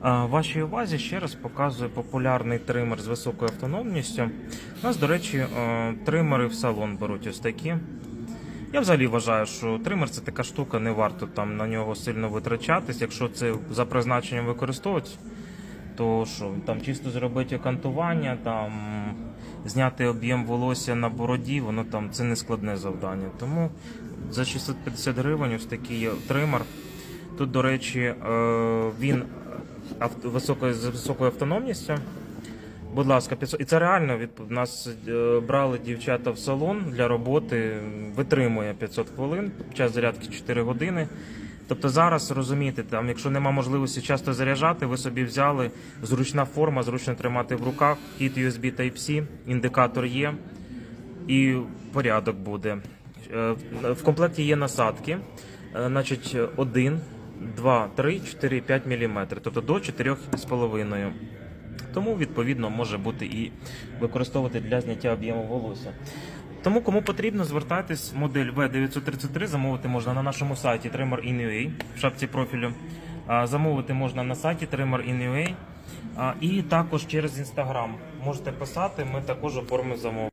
А, Вашій увазі ще раз показую популярний тример з високою автономністю. У нас, до речі, е, тримери в салон беруть ось такі. Я взагалі вважаю, що тример це така штука, не варто там на нього сильно витрачатись. Якщо це за призначенням використовувати, то що там чисто зробити окантування, там зняти об'єм волосся на бороді, воно там це не складне завдання. Тому за 650 гривень ось такий тример. Тут, до речі, е, він високою, з високою автономністю. Будь ласка, 500. І це реально від нас е, брали дівчата в салон для роботи. Витримує 500 хвилин, час зарядки 4 години. Тобто зараз розумієте, там, якщо нема можливості часто заряджати, ви собі взяли зручна форма, зручно тримати в руках, хід USB Type-C, індикатор є, і порядок буде. Е, В комплекті є насадки, значить 1, 2, 3, 4, 5 мм, тобто до 4,5 тому відповідно може бути і використовувати для зняття об'єму волосся. Тому кому потрібно, звертайтесь модель V933, замовити можна на нашому сайті Trimmer.in.ua в шапці профілю. Замовити можна на сайті Trimmer.in.ua і також через Instagram можете писати. Ми також оформимо замовлення.